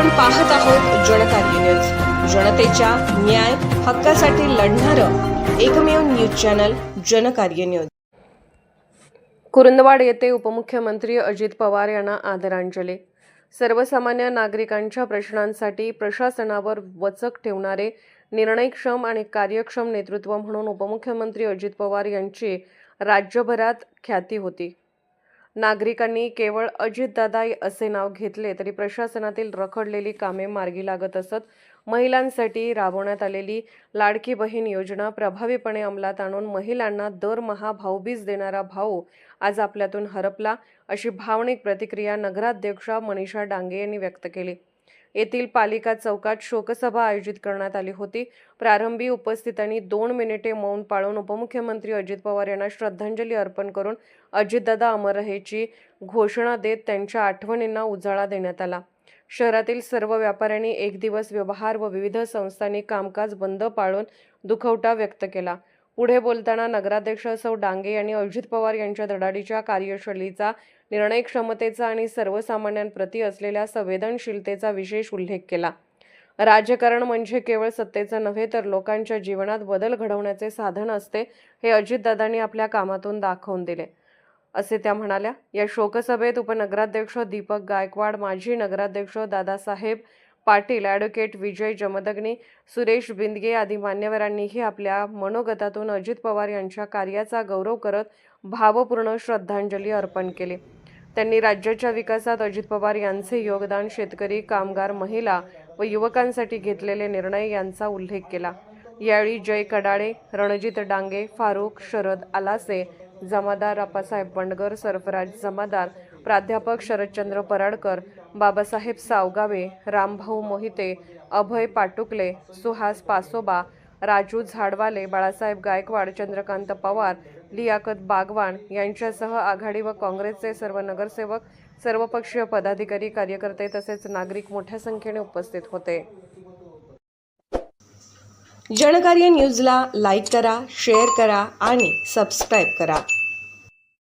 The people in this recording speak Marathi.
आपण पाहत आहोत जनकार्य न्यूज जनतेच्या न्याय हक्कासाठी लढणारं एकमेव news channel Janakarya news Kurundwad येथे उपमुख्यमंत्री अजित पवार यांना आदरांजली. सर्वसामान्य नागरिकांच्या प्रश्नांसाठी प्रशासनावर वचक ठेवणारे निर्णयक्षम आणि कार्यक्षम नेतृत्व म्हणून उपमुख्यमंत्री अजित पवार यांची राज्यभरात ख्याती होती. नागरिकांनी केवळ अजितदादा असे नाव घेतले तरी प्रशासनातील रखडलेली कामे मार्गी लागत असत. महिलांसाठी राबवण्यात आलेली लाडकी बहीण योजना प्रभावीपणे अंमलात आणून महिलांना दरमहा भाऊबीज देणारा भाऊ आज आपल्यातून हरपला अशी भावनिक प्रतिक्रिया नगराध्यक्षा मनीषा डांगे यांनी व्यक्त केली. येथील पालिका चौकात शोकसभा आयोजित करण्यात आली होती. प्रारंभी उपस्थितांनी दोन मिनिटे मौन पाळून उपमुख्यमंत्री अजित पवार यांना श्रद्धांजली अर्पण करून अजितदादा अमर रहेची घोषणा देत त्यांच्या आठवणींना उजाळा देण्यात आला. शहरातील सर्व व्यापाऱ्यांनी एक दिवस व्यवहार व विविध संस्थांनी कामकाज बंद पाळून दुखवटा व्यक्त केला. पुढे बोलताना नगराध्यक्ष सौ डांगे यांनी अजित पवार यांच्या धडाडीच्या कार्यशैलीचा निर्णय क्षमतेचा आणि सर्वसामान्यांप्रती असलेल्या संवेदनशीलतेचा विशेष उल्लेख केला. राजकारण म्हणजे केवळ सत्तेचं नव्हे तर लोकांच्या जीवनात बदल घडवण्याचे साधन असते हे अजितदादांनी आपल्या कामातून दाखवून दिले. असे त्या म्हणाल्या. या शोकसभेत उपनगराध्यक्ष दीपक गायकवाड माजी नगराध्यक्ष दादासाहेब पाटील ॲडव्होकेट विजय जमदग्नी सुरेश बिंदगे आदी मान्यवरांनीही आपल्या मनोगतातून अजित पवार यांच्या कार्याचा गौरव करत भावपूर्ण श्रद्धांजली अर्पण केली. त्यांनी राज्याच्या विकासात अजित पवार यांचे योगदान शेतकरी कामगार महिला व युवकांसाठी घेतलेले निर्णय यांचा उल्लेख केला. यावेळी जय कडाळे रणजित डांगे फारुख शरद आलासे जमादार अप्पासाहेब बंडगर सरफराज जमादार प्राध्यापक शरदचंद्र पराडकर बाबासाहेब सावगावे रामभाऊ मोहिते अभय पाटुकले सुहास पासोबा राजू झाडवाले बाळासाहेब गायकवाड चंद्रकांत पवार लियाकत बागवान यांच्यासह आघाडी व काँग्रेसचे सर्व नगरसेवक सर्वपक्षीय पदाधिकारी कार्यकर्ते तसेच नागरिक मोठ्या संख्येने उपस्थित होते. जनकार्य न्यूजला लाईक करा शेअर करा आणि सबस्क्राईब करा.